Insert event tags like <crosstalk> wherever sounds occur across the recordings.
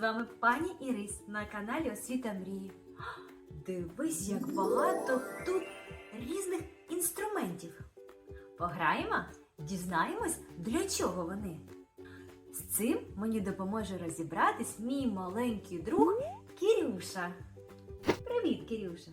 вами пані Ірис на каналі Освіта Мрії. Дивись, як багато тут різних інструментів. Пограємо, дізнаємось, для чого вони. З цим мені допоможе розібратись мій маленький друг Кірюша. Привіт, Кірюша!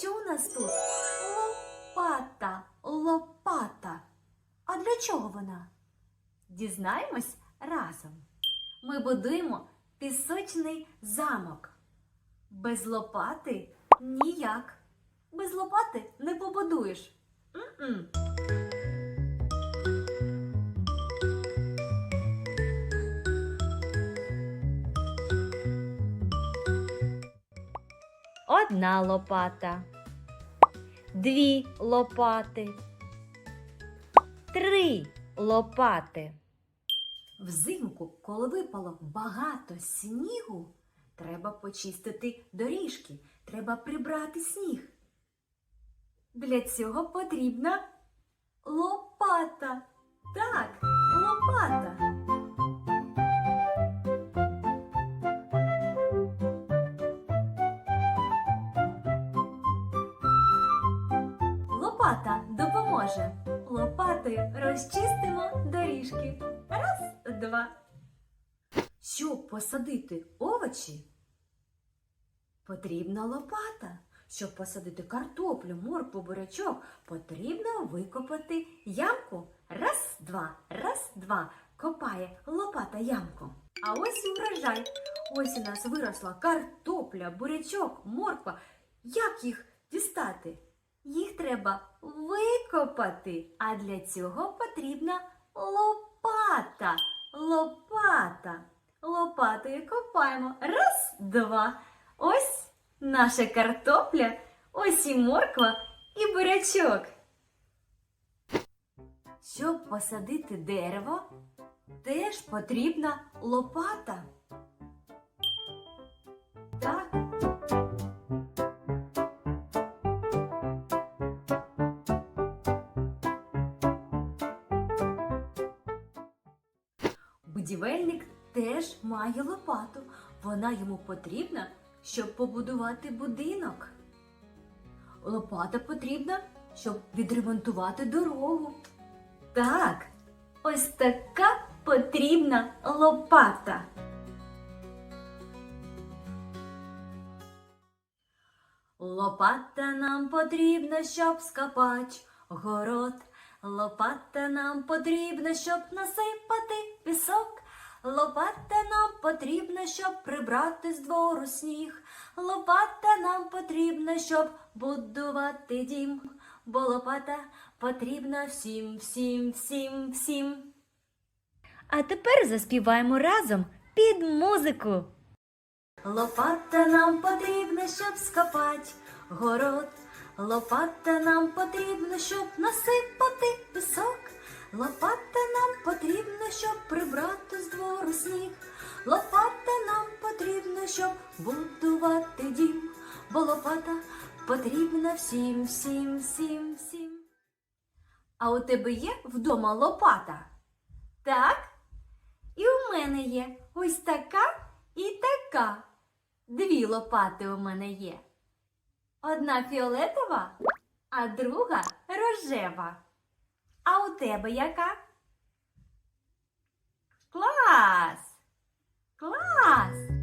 Що у нас тут? Чого вона? Дізнаємось разом. Ми будуємо пісочний замок. Без лопати ніяк. Без лопати не побудуєш. М-м. Одна лопата. Дві лопати. Три лопати. Взимку, коли випало багато снігу, треба почистити доріжки, треба прибрати сніг. Для цього потрібна лопата. Так, лопата. Лопата допоможе. Лопатою розчистимо доріжки. Раз, два. Щоб посадити овочі, потрібна лопата. Щоб посадити картоплю, моркву, бурячок, потрібно викопати ямку. Раз, два, раз, два. Копає лопата ямку. А ось і урожай. Ось у нас виросла картопля, бурячок, морква. Як їх дістати? Їх треба викопати, а для цього потрібна лопата. Лопата. Лопатою копаємо. Раз, два. Ось наша картопля, ось і морква і бурячок. Щоб посадити дерево, теж потрібна лопата. Так. Теж має лопату. Вона йому потрібна, щоб побудувати будинок. Лопата потрібна, щоб відремонтувати дорогу. Так, ось така потрібна лопата. Лопата нам потрібна, щоб скопать город. Лопата нам потрібна, щоб насипати пісок. Лопата нам потрібна, щоб прибрати з двору сніг. Лопата нам потрібна, щоб будувати дім. Бо лопата потрібна всім, всім, всім, всім. А тепер заспіваємо разом під музику. Лопата нам потрібна, щоб скопать город. Лопата нам потрібна, щоб насипати пісок. Лопата нам потрібна, щоб прибрати з двору сніг. Лопата нам потрібна, щоб будувати дім. Бо лопата потрібна всім, всім, всім, всім. А у тебе є вдома лопата? Так? І у мене є ось така і така. Дві лопати у мене є. Одна фіолетова, а друга рожева. А у тебе яка? Клас! Клас!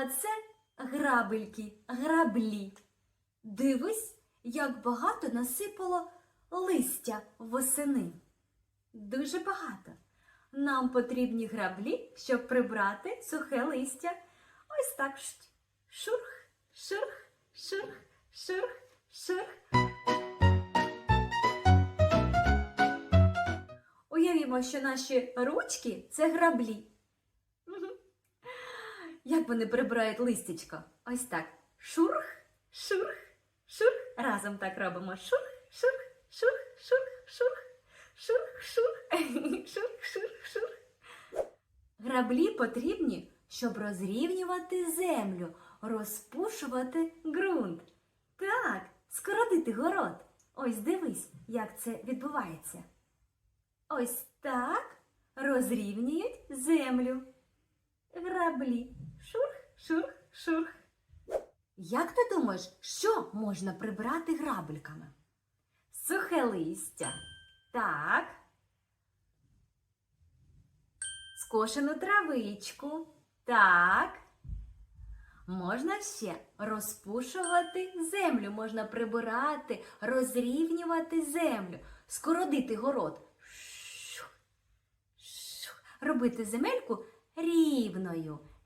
А це грабельки, граблі. Дивись, як багато насипало листя восени. Дуже багато. Нам потрібні граблі, щоб прибрати сухе листя. Ось так шурх, шурх, шурх, шурх, шурх. Уявімо, що наші ручки це граблі. Як вони прибирають листячко? Ось так. Шурх, шурх, шурх. Разом так робимо. Шурх, шурх, шурх, шурх, шурх, шурх, шурх, <laughs> шурх, шурх, шурх. Граблі потрібні, щоб розрівнювати землю, розпушувати ґрунт. Так, скоротити город. Ось дивись, як це відбувається. Ось так розрівнюють землю. Граблі. Шурх, шурх, шурх. Як ти думаєш, що можна прибрати грабельками? Сухе листя. Так. Скошену травичку. Так. Можна ще розпушувати землю, можна прибирати, розрівнювати землю, скородити город. Робити земельку рівною,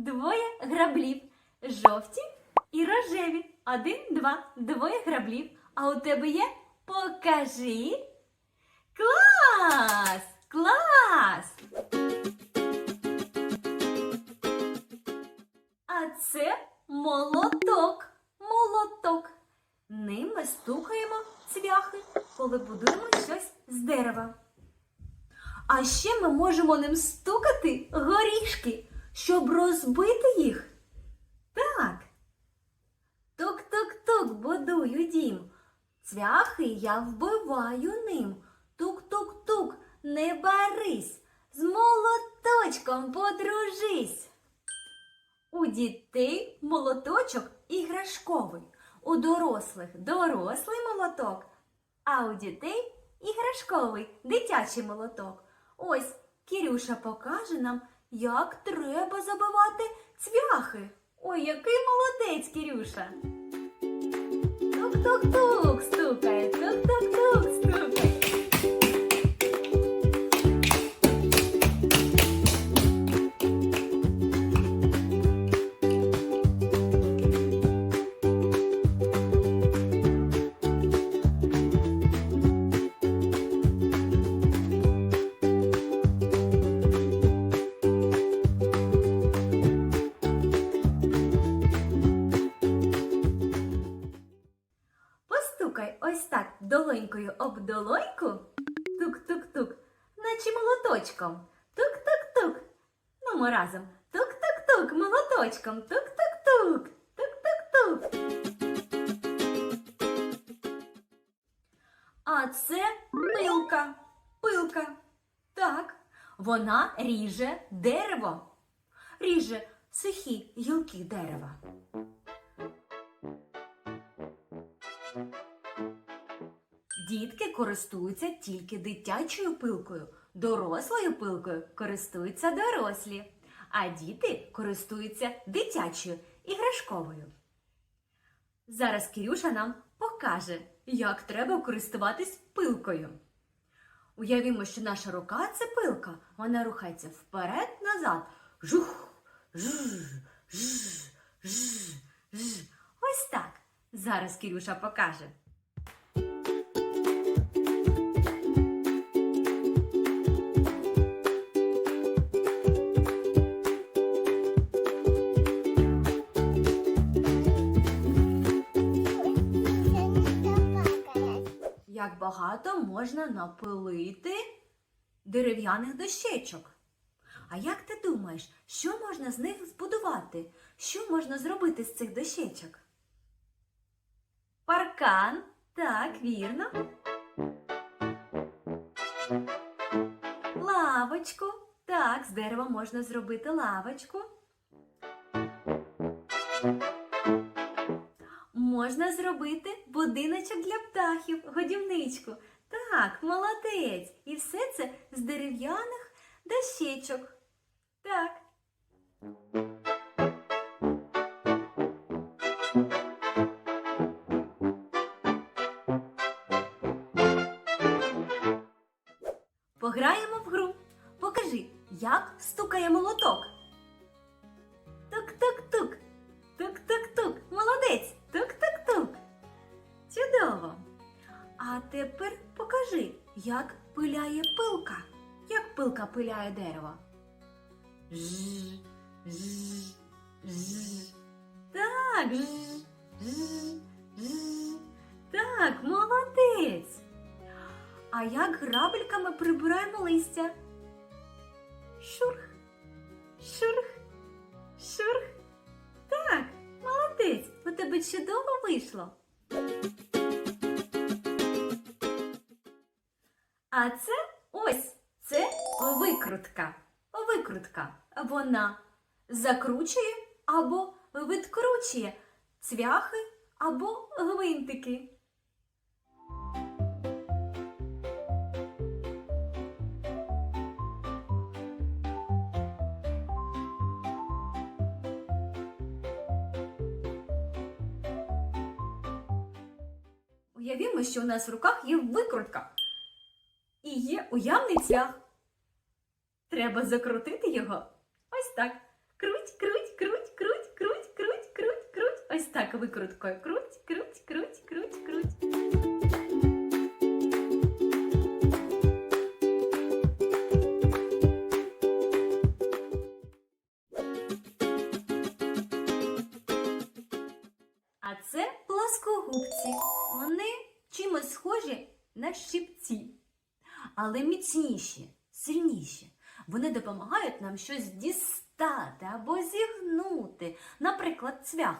Двоє граблів. Жовті і рожеві. Один, два, двоє граблів. А у тебе є? Покажи. Клас! Клас! А це молоток. Молоток. Ним ми стукаємо цвяхи, коли будуємо щось з дерева. А ще ми можемо ним стукати горішки, щоб розбити їх. Так. Тук-тук-тук будую дім. Цвяхи я вбиваю ним. Тук-тук-тук, не барись, з молоточком подружись. У дітей молоточок іграшковий, у дорослих дорослий молоток, а у дітей іграшковий дитячий молоток. Ось Кірюша покаже нам, як треба забивати цвяхи. Ой, який молодець, Кірюша. Тук-тук-тук долонькою об долоньку. Тук-тук-тук, наче молоточком. Тук-тук-тук. Ну, ми разом. Тук-тук-тук, молоточком. Тук-тук-тук. Тук-тук-тук. А це пилка. Пилка. Так, вона ріже дерево. Ріже сухі гілки дерева. Дітки користуються тільки дитячою пилкою, дорослою пилкою користуються дорослі, а діти користуються дитячою іграшковою. Зараз Кирюша нам покаже, як треба користуватись пилкою. Уявімо, що наша рука це пилка. Вона рухається вперед-назад. Жух, жж, жж, жж, жж. Ось так. Зараз Кирюша покаже. Багато можна напилити дерев'яних дощечок. А як ти думаєш, що можна з них збудувати? Що можна зробити з цих дощечок? Паркан, так, вірно. Лавочку. Так, з дерева можна зробити лавочку. Можна зробити будиночок для птахів, годівничку. Так, молодець. І все це з дерев'яних дощечок. Так. Пограємо в гру. Покажи, як стукає молоток. як пиляє пилка, як пилка пиляє дерево. Ж, ж, ж. Так, ж. Так, молодець. А як грабельками прибираємо листя? Шурх, шурх, шурх. Так, молодець. У тебе чудово вийшло. А це ось це викрутка. Викрутка. Вона закручує або відкручує цвяхи або гвинтики. Уявімо, що у нас в руках є викрутка і є уявний цвях. Треба закрутити його ось так. Круть, круть, круть, круть, круть, круть, круть, круть. Ось так викруткою. Круть, круть, круть, круть. міцніші, сильніші. Вони допомагають нам щось дістати або зігнути, наприклад, цвях.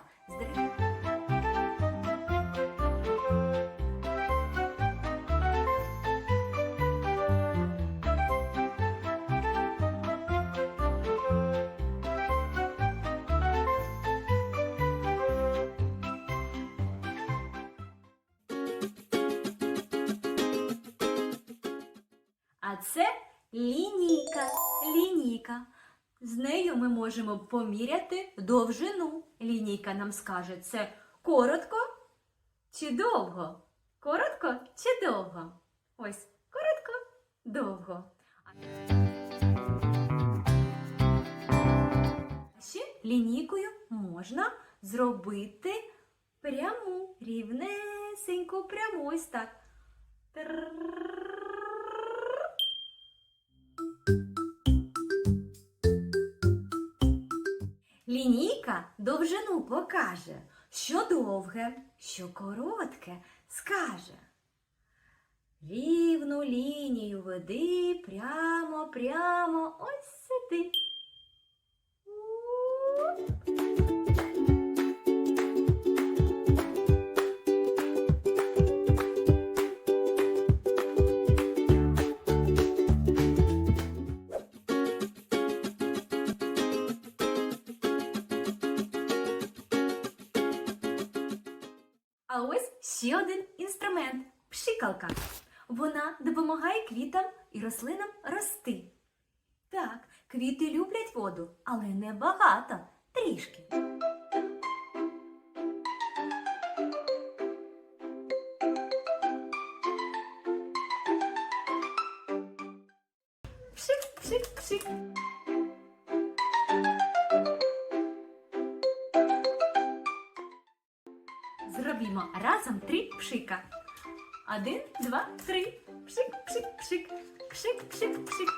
це лінійка. лінійка. З нею ми можемо поміряти довжину. Лінійка нам скаже, це коротко чи довго. Коротко чи довго? Ось коротко, довго. Ще лінійкою можна зробити пряму, рівнесеньку, пряму ось так. Лінійка довжину покаже, що довге, що коротке скаже. Рівну лінію веди прямо, прямо, ось сюди. А ось ще один інструмент пшикалка. Вона допомагає квітам і рослинам рости. Так, квіти люблять воду, але не багато, трішки. Пшик, пшик, пшик. Зробімо разом три пшика. Один, два, три. Пшик, пшик, пшик. Пшик, пшик, пшик.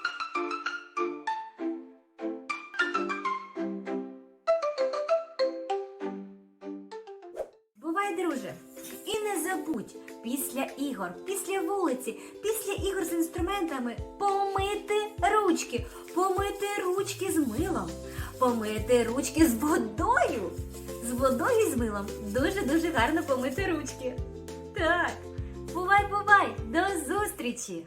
Бувай, друже. І не забудь після ігор, після вулиці, після ігор з інструментами помити ручки, помити ручки з милом, помити ручки з водою. Водою з милом дуже-дуже гарно помити ручки. Так, бувай, бувай, до зустрічі!